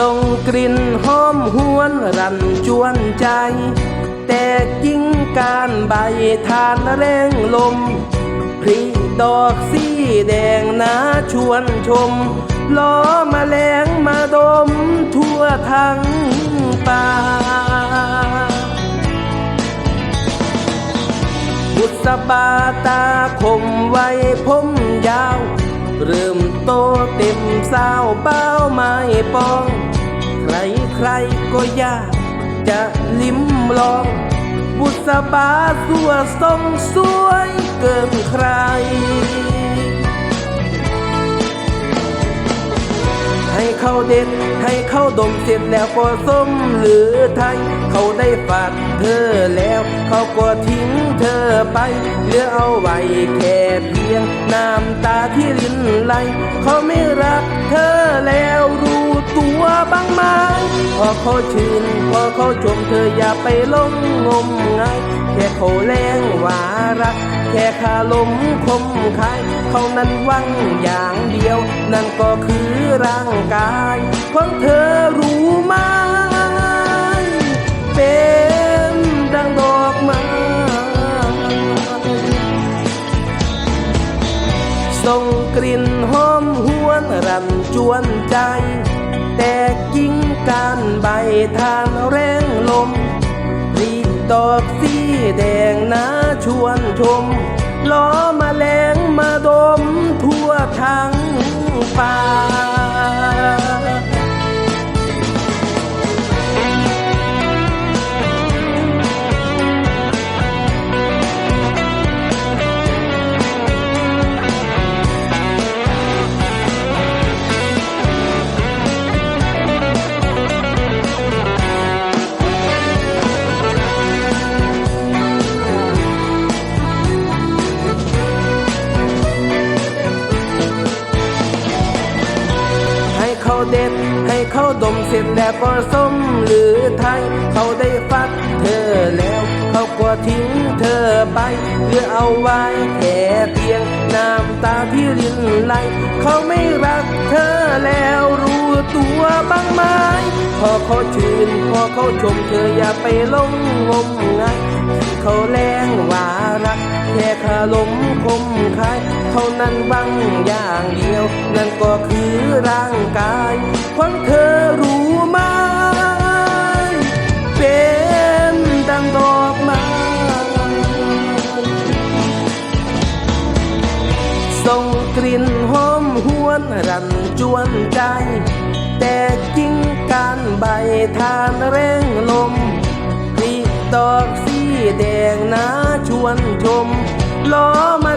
ส่งกลิ่นหอมหวนรันจวนใจ แต่กิ่งการใบทานแรงลมพริดอกสีแดงนาชวนชม ล้อมาแมลงมาดมทั่วทั้งป่าบุษบาตาคมไว้ผมยาว เริ่มโตเต็มสาวเป้าไม้ปอง รใครก็ยาก จะลิ้มลอง บุษบาสัวทรงสวยเกินใคร เขาเด็ด ให้เขาดมเสร็จแล้วก็ส้มหรือไทย เขาได้ฝากเธอแล้ว เขาก็ทิ้งเธอไปเหลือเอาไว้แค่เพียงน้ำตาที่รินไหล เขาไม่รักเธอแล้วรู้ตัวบ้างไหมพอเขาชื่นพอเขาชมเธออย่าไปหลงงมงายแค่เขาแรงวารัก แค่คาลมคมคาย เขานั้นวังอย่างเดียว นั่นก็คือร่างกายของเธอรู้ไหมเป็นดังดอกไม้ส่งกลิ่นหอมหวนรันจวนใจ แต่กิ่งการใบทานแรงลมรีดอกสีแดงนาชวนชม ล้อมาแมลงมาดมทั่วทั้งป่า เด็ด ให้เขาดมเสร็จแล้วก็ส้มหรือไทย เขาได้ฟัดเธอแล้ว เขาก็ทิ้งเธอไปเหลือเอาไว้แค่เพียงน้ำตาที่รินไหล เขาไม่รักเธอแล้วรู้ตัวบ้างไหมพอเขาชื่นพอเขาชมเธออย่าไปหลงงมงายที่เขาแรงว่ารัก แค่คาลมคมคายเขานั้นบังอย่างเดียว นั่นก็คือร่างกายของเธอรู้ไหมเป็นดังดอกไม้ส่งกลิ่นหอมหวนรันจวนใจ แต่กิ่งการใบทานแรงลมพริดอกสีแดงนาชวนชม ล้อม